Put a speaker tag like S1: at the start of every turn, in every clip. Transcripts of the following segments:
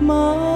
S1: Mơ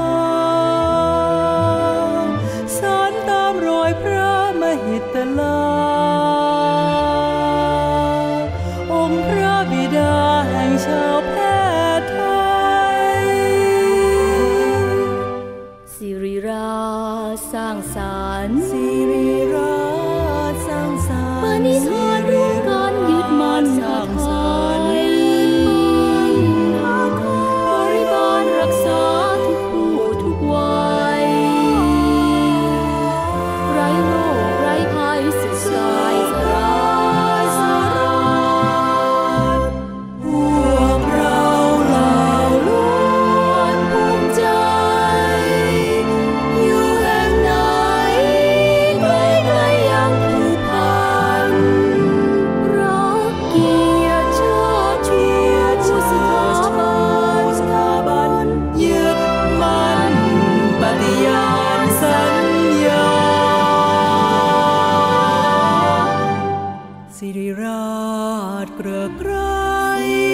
S1: ร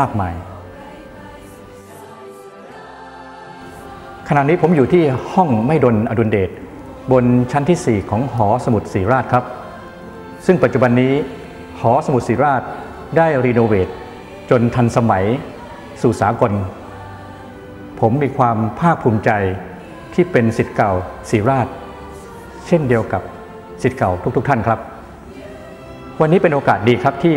S2: มากมาย ขณะนี้ผมอยู่ที่ห้องไม่ดนอดุลเดชบนชั้นที่ 4 ของหอสมุดศรีราชครับ ซึ่งปัจจุบันนี้หอสมุดศรีราชได้รีโนเวทจนทันสมัยสู่สากล ผมมีความภาคภูมิใจที่เป็นสิทธิ์เก่าศรีราช เช่นเดียวกับสิทธิ์เก่าทุกๆท่านครับ วันนี้เป็นโอกาสดีครับที่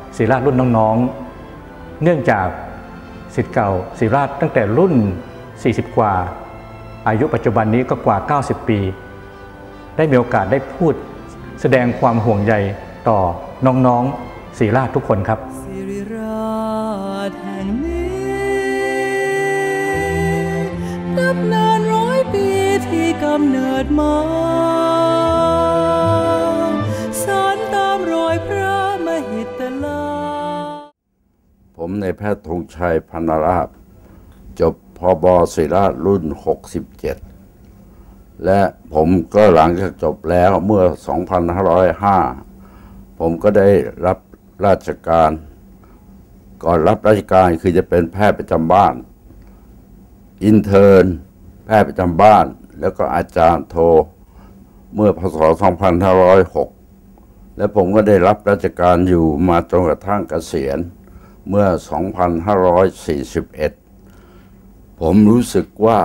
S2: ศิราชรุ่นน้องๆ เนื่องจากสิทธิ์เก่าศิริราชตั้งแต่รุ่น 40 กว่า อายุปัจจุบันนี้ก็กว่า 90 ปี ได้มีโอกาสได้พูดแสดงความห่วงใยต่อน้องๆศิริราชทุกคนครับ
S1: สิริราชแห่งนี้นับนานร้อยปีที่กำเนิดมา
S3: ในแพทย์ธงชัยพันราบ จบพบศิรารุ่น 67 และผมก็หลังจากจบแล้วเมื่อ 2505 ผมก็ได้รับราชการ ก่อนรับราชการคือจะเป็นแพทย์ประจำบ้าน อินเทอร์นแพทย์ประจำบ้าน แล้วก็อาจารย์โท เมื่อพศ 2506 และผมก็ได้รับราชการอยู่มาจนกระทั่งเกษียณ เมื่อ 2541 ผมรู้สึกว่า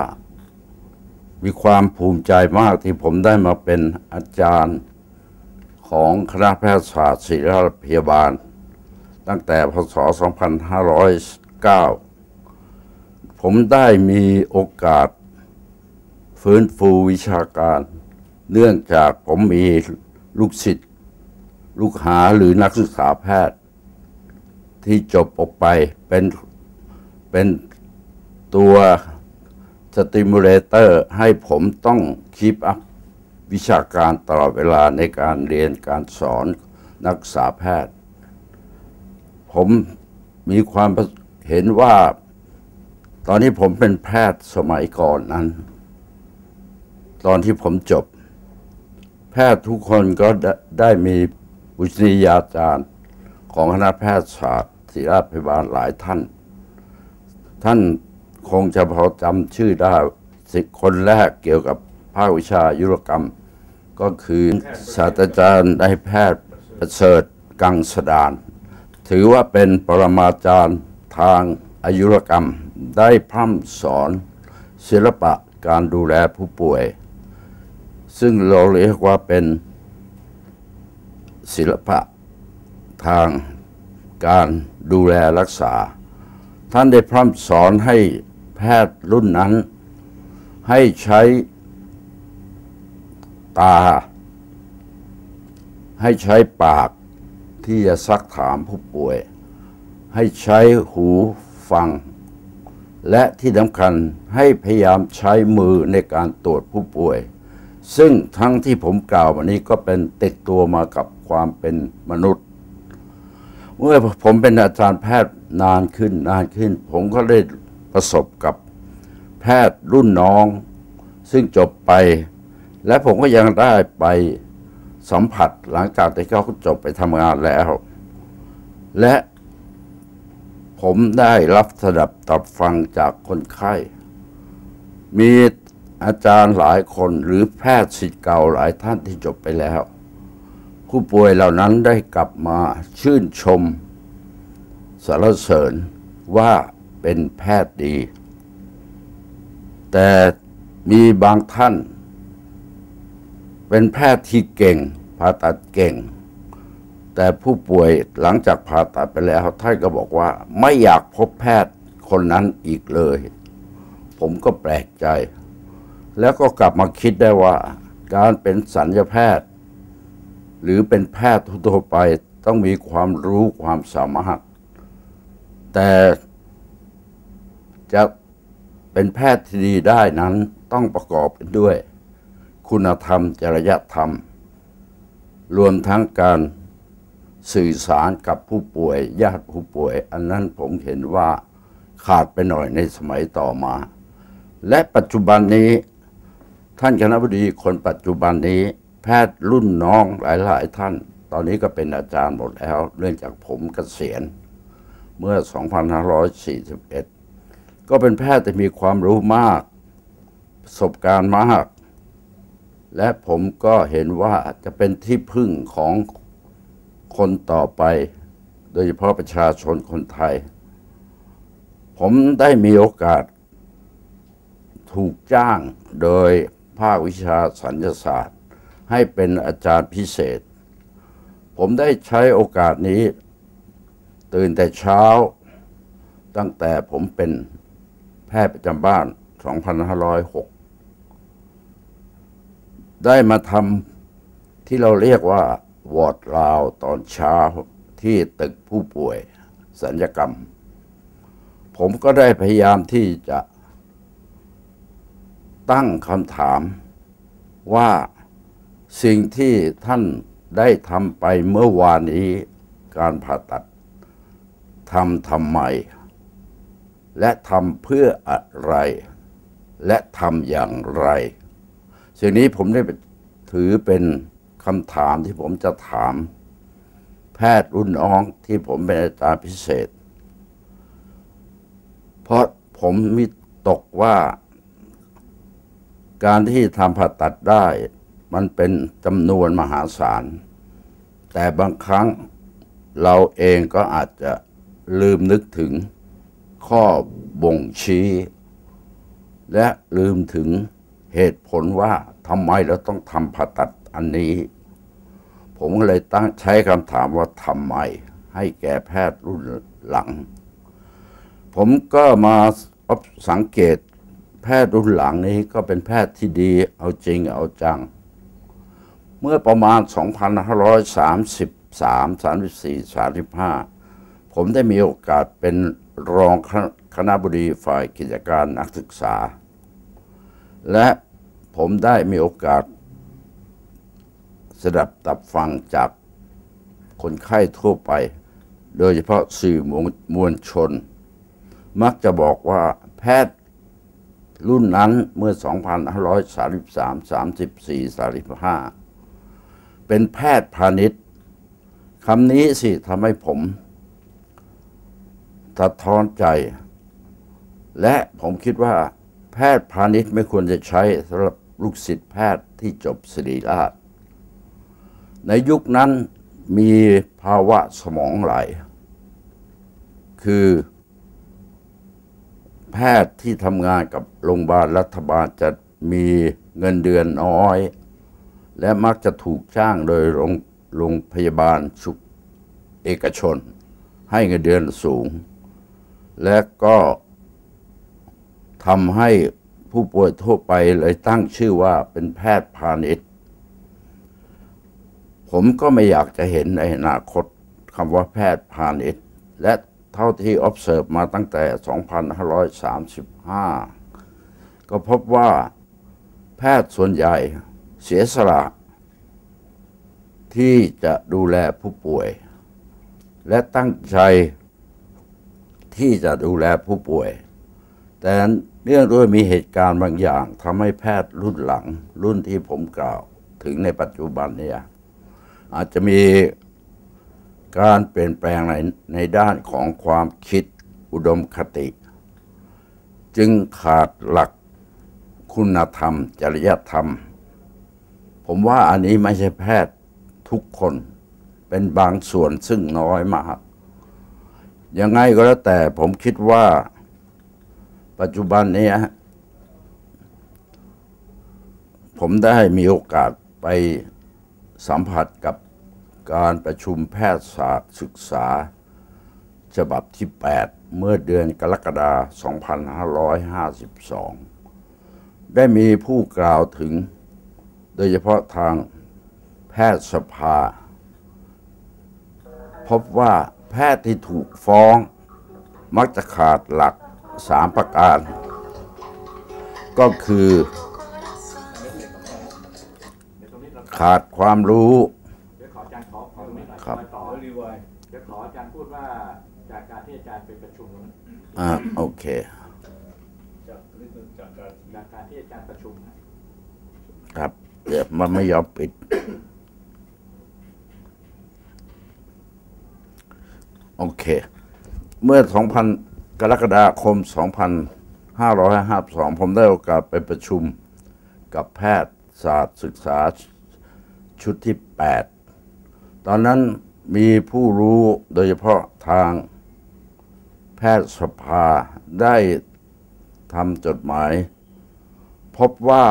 S3: มีความภูมิใจมากที่ผมได้มาเป็นอาจารย์ของคณะแพทยศาสตร์ศิริราชพยาบาล ตั้งแต่พศ 2509 ผมได้มีโอกาสฟื้นฟูวิชาการ เนื่องจากผมมีลูกศิษย์ลูกหาหรือนักศึกษาแพทย์ ที่จบออกไปเป็นเป็นตัวสติมูลเตอร์ให้ผมต้องคีปอัพวิชาการตลอดเวลาในการเรียนการสอนนักศึกษาแพทย์ ผมมีความเห็นว่า ตอนนี้ผมเป็นแพทย์สมัยก่อนนั้น ตอนที่ผมจบ แพทย์ทุกคนก็ได้ไดมีอุชนียาจารย์ของคณะแพทยศาสตร์ ศิราชพยาบาลหลายท่าน ท่านคงจะพอจำชื่อได้สิคนแรกเกี่ยวกับภาควิชายุรกรรม ก็คือศาสตราจารย์นายแพทย์ประเสริฐกังสดาน ถือว่าเป็นปรมาจารย์ทางอายุรกรรมได้พร่ำสอนศิลปะการดูแลผู้ป่วย ซึ่งเราเรียกว่าเป็นศิลปะทาง การดูแลรักษา ท่านได้พร่ำสอนให้แพทย์รุ่นนั้น ให้ใช้ตา ให้ใช้ปากที่จะซักถามผู้ป่วย ให้ใช้หูฟัง และที่สำคัญให้พยายามใช้มือในการตรวจผู้ป่วย ซึ่งทั้งที่ผมกล่าววันนี้ก็เป็นติดตัวมากับความเป็นมนุษย์ เมื่อผมเป็นอาจารย์แพทย์นานขึ้นนานขึ้น ผมก็ได้ประสบกับแพทย์รุ่นน้อง ซึ่งจบไป และผมก็ยังได้ไปสัมผัสหลังจากที่เขาจบไปทำงานแล้ว และผมได้รับสดับตับฟังจากคนไข้ มีอาจารย์หลายคนหรือแพทย์ศิษย์เก่าหลายท่านที่จบไปแล้ว ผู้ป่วยเหล่านั้นได้กลับมาชื่นชมสรรเสริญว่าเป็นแพทย์ดี แต่มีบางท่าน เป็นแพทย์ที่เก่งผ่าตัดเก่ง แต่ผู้ป่วยหลังจากผ่าตัดไปแล้วท่านก็บอกว่า ไม่อยากพบแพทย์คนนั้นอีกเลย ผมก็แปลกใจ แล้วก็กลับมาคิดได้ว่า การเป็นสัญญาแพทย์ หรือเป็นแพทย์ทั่วไปต้องมีความรู้ความสามารถ แต่จะเป็นแพทย์ที่ดีได้นั้นต้องประกอบด้วย คุณธรรมจริยธรรม รวมทั้งการสื่อสารกับผู้ป่วย ญาติผู้ป่วย อันนั้นผมเห็นว่าขาดไปหน่อยในสมัยต่อมา และปัจจุบันนี้ ท่านคณะบดีคนปัจจุบันนี้ แพทย์รุ่นน้องหลาย ๆ ท่าน ตอนนี้ก็เป็นอาจารย์หมดแล้วเนื่องจากผมเกษียณ เมื่อ 2541 ก็เป็นแพทย์ที่มีความรู้มาก ประสบการณ์มาก และผมก็เห็นว่าจะเป็นที่พึ่งของคนต่อไป โดยเฉพาะประชาชนคนไทย ผมได้มีโอกาสถูกจ้างโดยภาควิชาสัญญาศาสตร์ ให้เป็นอาจารย์พิเศษ ผมได้ใช้โอกาสนี้ ตื่นแต่เช้า ตั้งแต่ผมเป็นแพทย์ประจำบ้าน 2506 ได้มาทำที่เราเรียกว่าวอร์ดลาวตอนเช้าที่ตึกผู้ป่วยสัญญกรรม ผมก็ได้พยายามที่จะตั้งคำถามว่า สิ่งที่ท่านได้ทำไปเมื่อวานนี้การผ่าตัดทำทำไม และทำเพื่ออะไร และทำอย่างไร สิ่งนี้ผมได้ถือเป็นคำถามที่ผมจะถาม แพทย์รุ่นน้องที่ผมเป็นอาจารย์พิเศษ เพราะผมมีตกว่า การที่ทำผ่าตัดได้ มันเป็นจำนวนมหาศาล แต่บางครั้งเราเองก็อาจจะลืมนึกถึงข้อบ่งชี้ และลืมถึงเหตุผลว่าทำไมเราต้องทำผ่าตัดอันนี้ ผมก็เลยตั้งใช้คำถามว่าทำไม ให้แก่แพทย์รุ่นหลัง ผมก็มาสังเกตแพทย์รุ่นหลังนี้ก็เป็นแพทย์ที่ดี เอาจริงเอาจัง เมื่อประมาณ 2533 34 35ผผมได้มีโอกาสเป็นรองคณคณะบดีฝ่ายกิจการนักศึกษา และผมได้มีโอกาสสดับตับฟังจากคนไข้ทั่วไป โดยเฉพาะสื่อมวลชน มักจะบอกว่าแพทย์รุ่นนั้นเมื่อ 2533 34 35 เป็นแพทย์พาณิชย์คำนี้สิทำให้ผมสะท้อนใจ และผมคิดว่า แพทย์พาณิชย์ไม่ควรจะใช้สำหรับลูกศิษย์แพทย์ที่จบศิริราช ในยุคนั้นมีภาวะสมองไหล คือ แพทย์ที่ทำงานกับโรงพยาบาลรัฐบาลจะมีเงินเดือนน้อย และมักจะถูกจ้างโดยโรงโรงพยาบาลสุขเอกชน ให้เงินเดือนสูง และก็ทำให้ผู้ป่วยทั่วไปเลยตั้งชื่อว่าเป็นแพทย์พาณิชย์ ผมก็ไม่อยากจะเห็นในอนาคตคำว่าแพทย์พาณิชย์ และเท่าที่ observe มาตั้งแต่ 2535 ก็พบว่าแพทย์ส่วนใหญ่ เสียสละ ที่จะดูแลผู้ป่วย และตั้งใจที่จะดูแลผู้ป่วย แต่เนื่องด้วยมีเหตุการณ์บางอย่างทำให้แพทย์รุ่นหลัง รุ่นที่ผมกล่าวถึงในปัจจุบันเนี่ยอาจจะมีการเปลี่ยนแปลงในในด้านของความคิดอุดมคติ จึงขาดหลักคุณธรรม จริยธรรม ผมว่าอันนี้ไม่ใช่แพทย์ทุกคนเป็นบางส่วนซึ่งน้อยมาก ยังไงก็แล้วแต่ผมคิดว่า ปัจจุบันนี้ ผมได้มีโอกาสไปสัมผัสกับการประชุมแพทยศาสตร์ศึกษา ฉบับที่ 8 เมื่อเดือนกรกฎาคม 2552 ได้มีผู้กล่าวถึง โดยเฉพาะทางแพทยสภา พบว่าแพทย์ที่ถูกฟ้องมักจะขาดหลักสามประการ ก็คือ ขาดความรู้
S2: เดี๋ยวขออาจารย์ขอขอตรงนี้หน่อย
S3: ครับ
S2: ต่อเดี๋ยวขออาจารย์พูดว่าจากการที่อาจารย์ไปประชุม
S3: อ่าโอเค
S2: จากการที่อาจารย์ประชุมนะครับ
S3: เดี๋ยมันไม่ยอมปิด โอเค เมื่อ 2,000 กรกฎาคม 2552 ผมได้โอกาสไปประชุมกับแพทยศาสตร์ศึกษาชุดที่ 8 ตอนนั้นมีผู้รู้โดยเฉพาะทางแพทยสภาได้ทำจดหมาย พบว่า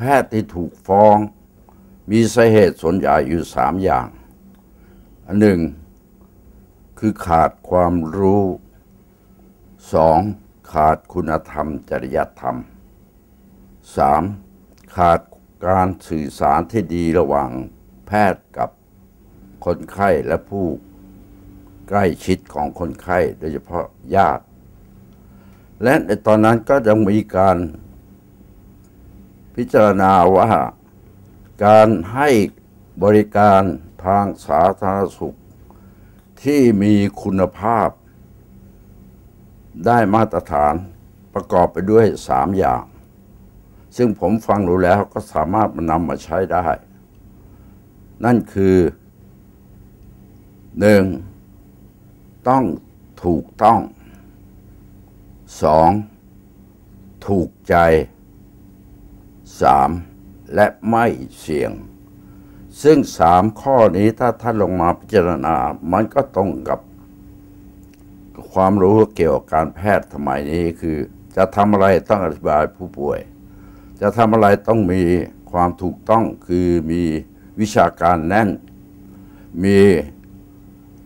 S3: แพทย์ที่ถูกฟ้อง มีสาเหตุส่วนใหญ่อยู่สามอย่าง อันหนึ่ง คือขาดความรู้สองขาดคุณธรรม จริยธรรมสามขาดการสื่อสารที่ดีระหว่างแพทย์กับคนไข้และผู้ใกล้ชิดของคนไข้โดยเฉพาะญาติ และในตอนนั้นก็ยังมีการ พิจารณาว่าการให้บริการทางสาธารณสุข ที่มีคุณภาพ ได้มาตรฐานประกอบไปด้วยสามอย่าง ซึ่งผมฟังดูแล้วก็สามารถมานำมาใช้ได้ นั่นคือหนึ่งต้องถูกต้องสองถูกใจ สามและไม่เสี่ยง ซึ่งสามข้อนี้ถ้าท่านลงมาพิจารณา มันก็ตรงกับ ความรู้เกี่ยวกับการแพทย์สมัยนี้คือ จะทำอะไรต้องอธิบายผู้ป่วย จะทำอะไรต้องมีความถูกต้องคือมีวิชาการแน่น มี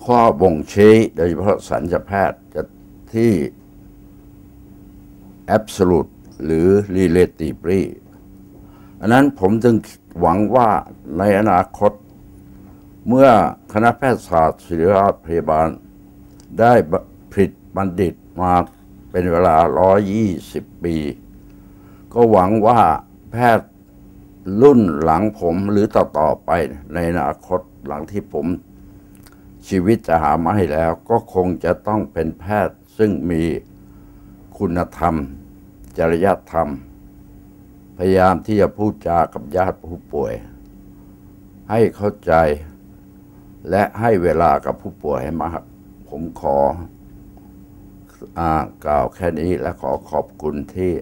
S3: ข้อบ่งชี้โดยเฉพาะสัญญแพทย์จะที่ absolute หรือ relatively อันนั้นผมจึงหวังว่าในอนาคต เมื่อคณะแพทยศาสตร์ศิริราชพยาบาล ได้ผลิตบัณฑิตมาเป็นเวลา 120 ปี ก็หวังว่าแพทย์รุ่นหลังผมหรือต่อๆไปในอนาคตหลังที่ผมชีวิตจะหามาให้แล้ว ก็คงจะต้องเป็นแพทย์ซึ่งมีคุณธรรม จริยธรรม พยายามที่จะพูดจากับญาติผู้ป่วย ให้เข้าใจและให้เวลากับผู้ป่วยให้มากผมขออากล่าวแค่นี้และขอขอบคุณที่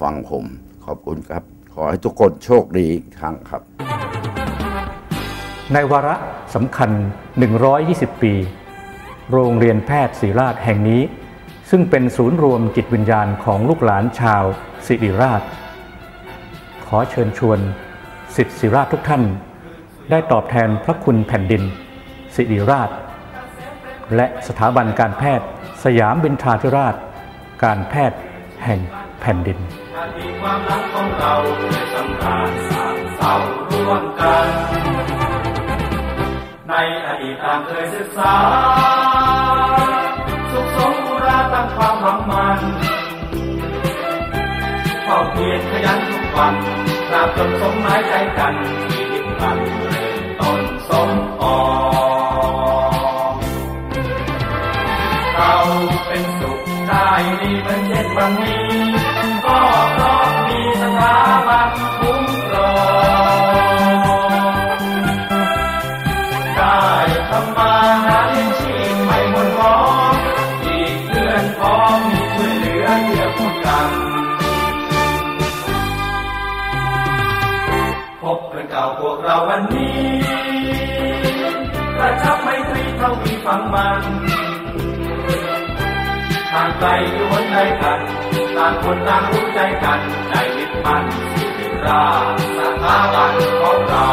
S3: ฟังผม ขอบคุณครับ ขอให้ทุกคนโชคดีอีกครั้งครับ
S2: ในวาระสำคัญ 120 ปี โรงเรียนแพทย์ศิริราชแห่งนี้ ซึ่งเป็นศูนย์รวมจิตวิญญาณของลูกหลานชาวศิริราช อเชิญชวนสิทธิศิราชทุกท่าน ได้ตอบแทนพระคุณแผ่นดินศิริราช และสถาบันการแพทย์ สยามบินทราธิราช การแพทย์แห่งแผ่นดิน
S4: ความรักของเราในสำราญสามเศร้าร่วมกัน ในอดีตตางเคยศึกษา สุขสมบุราตั้งความหวังมันเฝ้าเพียรขยันทุกวันตราบจนสมหมายใจกันชีวิตมันเริ่มต้นสมออกเราเป็นสุขได้ดีเหมือนเช่นวันนี้ วกเราวันนี้กระชับไมตรีเท่ามีฟังมันทางไกลอยู่หนใดกันต่างคนต่างรู้ใจกันใจยึดมั่นสิริราสถาบันของเรา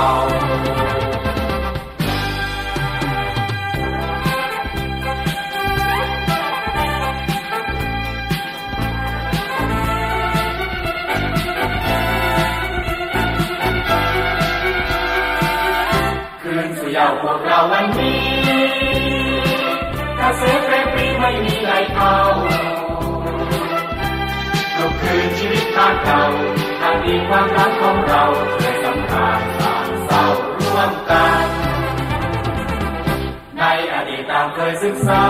S4: เกษตรเปรมปรีไม่มีไหลเขาเราคืนชีวิตทางเก่าทางดีความรักของเราเคยสำคัญสางเศร้าร่วมกัน ในอดีตตามเคยศึกษา